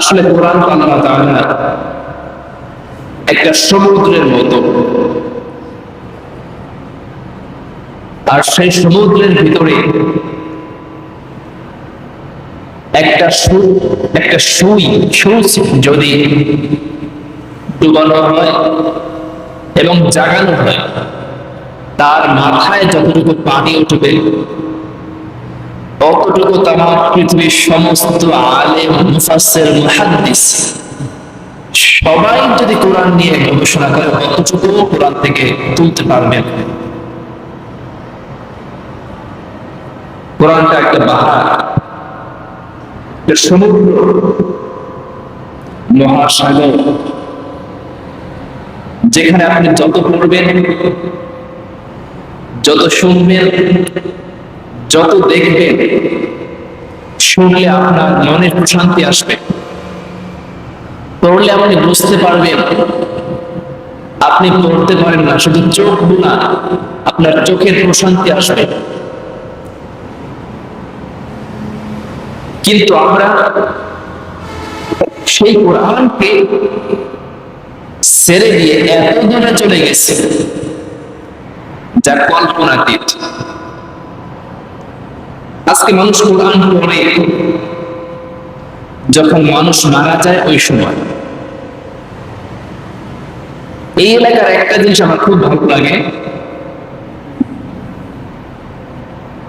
আসলে কোরআন আল্লাহ তাআলা একটা সমুদ্রের মতো। আর সেই সমুদ্রের ভিতরে একটা সু, একটা সুই সুচ যদি ডুবানো হয় এবং জাগানো হয়, তার মাথায় যতটুকু পানি উঠবে অতটুকু তাম পৃথিবীর সমস্ত আলেম, মুফাসসির, মুহাদ্দিস, সবাই যদি কোরআন নিয়ে গবেষণা করে অতটুকু কোরআন থেকে তুলতে পারবেন। কোরআনটা একটা বাহার। সমুদ্র, মহাসাগর, যেখানে আপনি যত পড়বেন, যত শুনবেন যত দেখবেন শুনলে আপনার মনের প্রশান্তি আসবে। পড়লে আপনি বুঝতে পারবেন, আপনি পড়তে পারেন না, শুধু চোখ বুনা, আপনার চোখের প্রশান্তি আসবে। কিন্তু আমরা সেই কোরআনকে ছেড়ে দিয়ে এত দূরে চলে গেছে যা কল্পনাতীত আজকে মানুষ কোরআন পড়ে যখন মানুষ মারা যায়, ওই সময়। এই এলাকার একটা জিনিস আমার খুব ভালো লাগে।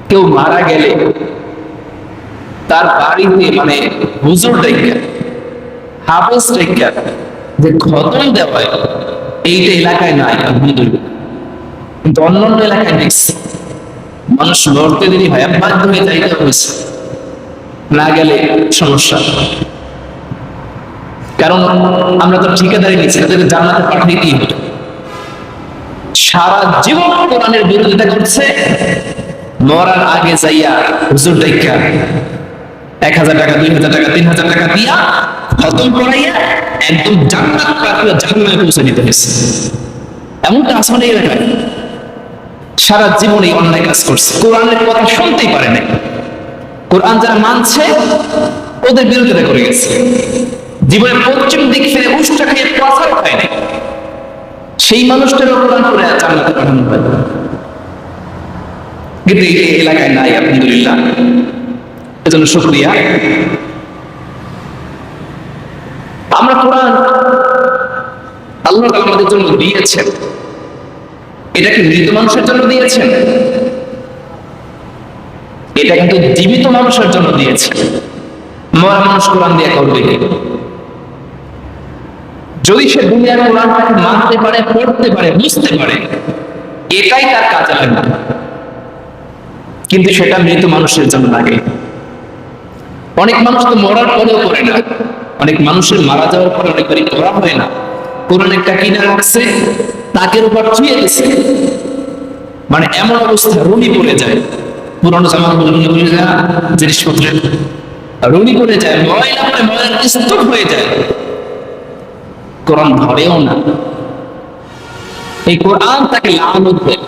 কেউ মারা গেলে তার বাড়িতে মানে হুজুর ডেকে, হাফেজ ডেকে, যে খতম দেওয়া এইটা এলাকায় নাই, আলহামদুলিল্লাহ। কিন্তু অন্যান্য এলাকায় দেখছি মানুষ লড়তে দেরি হয় বাধ্য হয়ে যাইতে হয়েছে। না গেলে সমস্যা। কারণ আমরা তো ঠিকাদারি নিচ্ছি তাদেরকে জান্নাতে পাঠাইতেই হবে। সারা জীবন কোরআনের বিরোধিতা করছে, মরার আগে যাইয়া হুজুর দেখা এক হাজার টাকা, দুই হাজার টাকা, তিন হাজার টাকা দিয়া খতম করাইয়া একদম জান্নাত প্রাপ্তিরা জান্নাতে পৌঁছে দিতে হয়েছে। এমনটা আসলে এলাকায়। সারা জীবন এই অন্যায় কাজ করছে। কোরআনের কথা শুনতেই পারে নাই। কোরআন যারা মানছে, ওদের বিরোধিতা করে গেছে। জীবনের পশ্চিম দিক ফিরে উষ্টা খেয়ে পাশাও খায় নাই। সেই মানুষটারও কোরআন করে জান্নাতে পাঠানো হয় কিন্তু এই এলাকায় নাই, আলহামদুলিল্লাহ। এজন্য শুক্রিয়া। আমরা কোরআন আল্লাহ আমাদের জন্য দিয়েছেন। এটা কি মৃত মানুষের জন্য দিয়েছেন? এটা কিন্তু জীবিত মানুষের জন্য দিয়েছেন। মরা মানুষ কোরআন দিয়ে করবে? যদি সে দুনিয়ার কোরআনটাকে মানতে পারে, পড়তে পারে, বুঝতে পারে, এটাই তার কাজে লাগবে। কিন্তু সেটা মৃত মানুষের জন্য লাগে। অনেক মানুষ তো মরার পরেও করে না। অনেক মানুষের মারা যাওয়ার পরে অনেকবারই করা হয় না। কোরআন একটা কিনা রাখছে তাকের উপর ছুঁয়ে গেছে। মানে এমন অবস্থা রুনি পড়ে যায়। পুরনো জামা রুনি পড়ে যায় জিনিসপত্রের রুনি পড়ে যায়, ময়লা পরে ময়লার স্তূপ হয়ে যায়। কোরআন ধরেও না। এই কোরআন তাকে লানত দেয়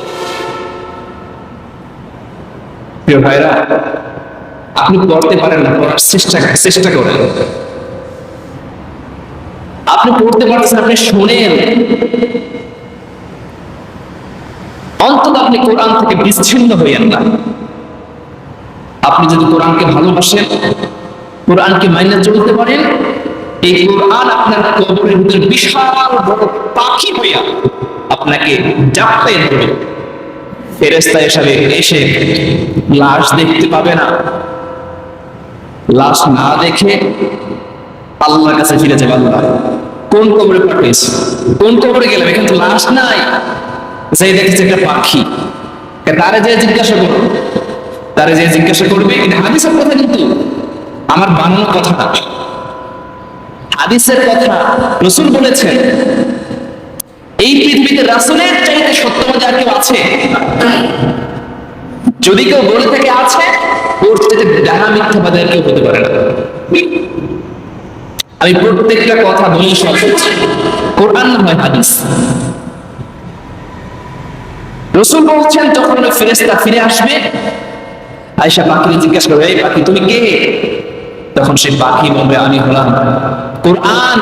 প্রিয় ভাইরা, আপনি পড়তে পারেন না, পড়ার চেষ্টা চেষ্টা করেন। আপনি পড়তে পারছেন আপনি শোনেন। অন্তত আপনি কোরআন থেকে বিচ্ছিন্ন হইয়েন না। আপনি যদি কোরআনকে ভালোবাসেন, কোরআনকে মাইনে চলতে পারেন, এই কোরআন আপনার কবরের ভিতরে বিশাল বড় পাখি হইয়া আপনাকে জাপটাই ধরবে। ফেরেস্তা হিসাবে এসে লাশ দেখতে পাবে না। লাশ না দেখে আল্লাহর কাছে ফিরে যাবে আল্লাহ। কোন কবরে পাঠিয়েছে? কোন কবরে গেলাম? এখানে তো লাশ নাই। সেই দেখেছে একটা পাখি তারে যে জিজ্ঞাসা করো তারে যে জিজ্ঞাসা করবে এটা হাদিসের কথা কিন্তু আমার বানানো কথা হাদিসের কথা রসুল বলেছেন, এই পৃথিবীতে রাসুলের চাইতে সত্যবাদী আর কেউ আছে? যদি কেউ বলে থেকে আছে, ওর থেকে ডানা মিথ্যাবাদী আর কেউ হতে পারে না। আমি প্রত্যেকটা কথা বলি সহজ কোরআন হয় হাদিস। রসুল বলছেন, যখন ফেরেস্তা ফিরে আসবে আয়সা পাখিকে জিজ্ঞাসা করবে, এই পাখি, তুমি কে? তখন সে পাখি বলবে, আমি হলাম কোরআন।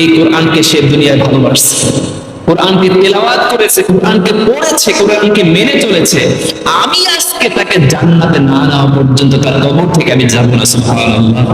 এই কোরআনকে সে দুনিয়ায় ভালোবাসছে। কোরআনকে তেলাওয়াত করেছে, কোরআনকে পড়েছে, কোরআনকে মেনে চলেছে। আমি আজকে তাকে জান্নাতে না নেওয়া পর্যন্ত তার কবর থেকে আমি যাব না, সুবহানাল্লাহ।